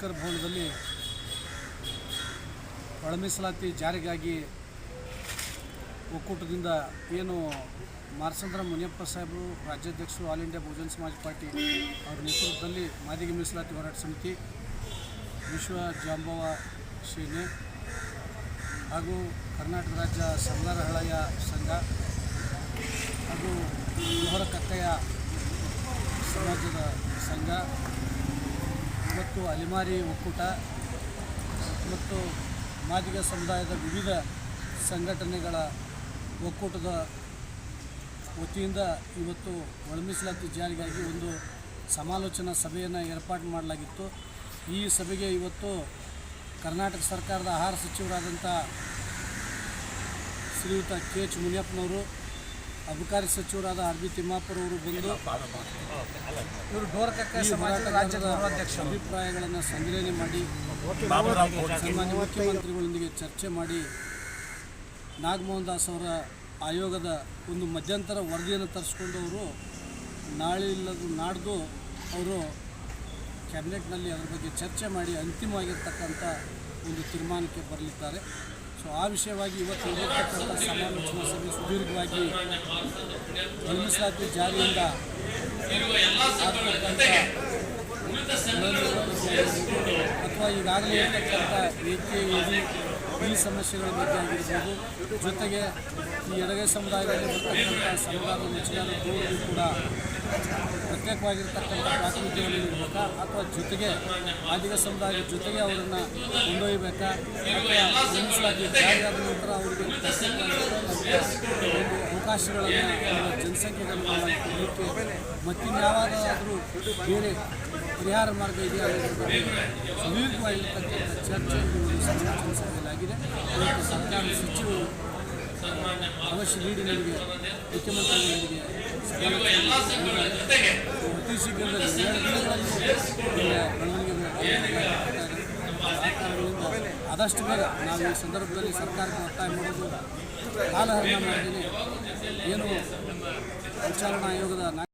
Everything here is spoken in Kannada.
ಸ್ಪೀಕರ್ ಭವನದಲ್ಲಿ ಒಳ ಮೀಸಲಾತಿ ಜಾರಿಗಾಗಿ ಒಕ್ಕೂಟದಿಂದ ಏನು ಮಾರ್ಸಂದ್ರ ಮುನಿಯಪ್ಪ ಸಾಹೇಬರು, ರಾಜ್ಯಾಧ್ಯಕ್ಷರು, ಆಲ್ ಇಂಡಿಯಾ ಬಹುಜನ್ ಸಮಾಜ ಪಾರ್ಟಿ ಅವರ ನೇತೃತ್ವದಲ್ಲಿ ಮಾದಿಗೆ ಮೀಸಲಾತಿ ಹೋರಾಟ ಸಮಿತಿ, ವಿಶ್ವ ಜಾಂಬವ ಸೇನೆ ಹಾಗೂ ಕರ್ನಾಟಕ ರಾಜ್ಯ ಸಂಗಾರ ಹಳೆಯ ಸಂಘ ಹಾಗೂ ಲೋಹರ ಕತ್ತೆಯ ಸಮಾಜದ ಸಂಘ ಮತ್ತು ಅಲಿಮಾರಿ ಒಕ್ಕೂಟ ಮತ್ತು ಮಾದಿಗ ಸಮುದಾಯದ ವಿವಿಧ ಸಂಘಟನೆಗಳ ಒಕ್ಕೂಟದ ವತಿಯಿಂದ ಇವತ್ತು ಒಳಮೀಸಲಾತಿ ಜಾರಿಗಾಗಿ ಒಂದು ಸಮಾಲೋಚನಾ ಸಭೆಯನ್ನು ಏರ್ಪಾಡು ಮಾಡಲಾಗಿತ್ತು. ಈ ಸಭೆಗೆ ಇವತ್ತು ಕರ್ನಾಟಕ ಸರ್ಕಾರದ ಆಹಾರ ಸಚಿವರಾದಂಥ ಶ್ರೀಯುತ ಕೆ ಎಚ್ ಮುನಿಯಪ್ಪನವರು ಅಬಕಾರಿ ಸಚಿವರಾದ ಆರ್ ಬಿ ತಿಮ್ಮಾಪುರವರು ಬಂದು ಇವರು ಡೋರ್ಕಕ್ಕ ಸಮಾಜದ ರಾಜ್ಯದ ಗೌರವಾಧ್ಯಕ್ಷರು ಅಭಿಪ್ರಾಯಗಳನ್ನು ಸಂಗ್ರಹಣೆ ಮಾಡಿ ಸನ್ಮಾನ್ಯ ಮುಖ್ಯಮಂತ್ರಿಗಳೊಂದಿಗೆ ಚರ್ಚೆ ಮಾಡಿ ನಾಗಮೋಹನ್ ದಾಸ್ ಅವರ ಆಯೋಗದ ಒಂದು ಮಧ್ಯಂತರ ವರದಿಯನ್ನು ತರಿಸ್ಕೊಂಡು ಅವರು ನಾಳೆ ಇಲ್ಲದ ನಾಡ್ದು ಅವರು ಕ್ಯಾಬಿನೆಟ್ನಲ್ಲಿ ಅದರ ಬಗ್ಗೆ ಚರ್ಚೆ ಮಾಡಿ ಅಂತಿಮವಾಗಿರ್ತಕ್ಕಂಥ ಒಂದು ತೀರ್ಮಾನಕ್ಕೆ ಬರಲಿದ್ದಾರೆ. ಸೊ ಆ ವಿಷಯವಾಗಿ ಇವತ್ತು ನಡೆಯತಕ್ಕಂಥ ಸಮಾಲೋಚನಾ ಸಭೆ ಸುದೀರ್ಘವಾಗಿ ಮೀಸಲಾತಿ ಜಾರಿಯಿಂದ ಅಥವಾ ಈಗಾಗಲೇ ಇರತಕ್ಕಂಥ ಏಕೆ ಏರಿ ಈ ಸಮಸ್ಯೆಗಳ ಬಗ್ಗೆ ಆಗಿರ್ಬೋದು. ಜೊತೆಗೆ ಈ ಎಡಗೈ ಸಮುದಾಯದಲ್ಲಿ ಬರ್ತಕ್ಕಂಥ ಸಮುದಾಯದ ಮುಚ್ಚಿಗಾರ ದೂರಗಳು ಕೂಡ ಪ್ರತ್ಯೇಕವಾಗಿರ್ತಕ್ಕಂಥ ಪ್ರಾತಿನಿಧ್ಯವನ್ನು ನೀಡಬೇಕಾ? ಅಥವಾ ಜೊತೆಗೆ ಆದಿಗ ಸಮುದಾಯದ ಜೊತೆಗೆ ಅವರನ್ನು ಕೊಂಡೊಯ್ಯಬೇಕಾ? ಅಥವಾ ಮೀಸಲಾತಿ ಜಾರಿಯಾದ ನಂತರ ಅವರಿಗೆ ಅವಕಾಶಗಳನ್ನು ಜನಸಂಖ್ಯೆಗಳನ್ನು ಮತ್ತಿನ್ಯಾವಾಗಾದರೂ ಬೇರೆ ಪರಿಹಾರ ಮಾರ್ಗ ಇದೆಯಾ ಸುದೀರ್ಘವಾಗಿರ್ತಕ್ಕಂಥ ಚರ್ಚೆ ಈ ಒಂದು ಸಮಾಲೋಚನಾ ಸಭೆಯಲ್ಲಾಗಿದೆ ಇವತ್ತು ಸರ್ಕಾರದ ಸಚಿವರು ಅವಶ್ಯ ನೀಡಿ ನನಗೆ ಮುಖ್ಯಮಂತ್ರಿಗಳಿಗೆ ಅತಿ ಶೀಘ್ರದಲ್ಲಿ ಎರಡು ದಿನಗಳಲ್ಲಿ ಇದರ ಬೆಳವಣಿಗೆ ಆದಷ್ಟು ಬೇಗ ನಾವು ಈ ಸಂದರ್ಭದಲ್ಲಿ ಸರ್ಕಾರಕ್ಕೆ ಒತ್ತಾಯ ಮಾಡೋದು ಕಾಲಹರಣ ಮಾಡಿದ್ದೀನಿ ಏನು ವಿಚಾರಣಾ ಆಯೋಗದ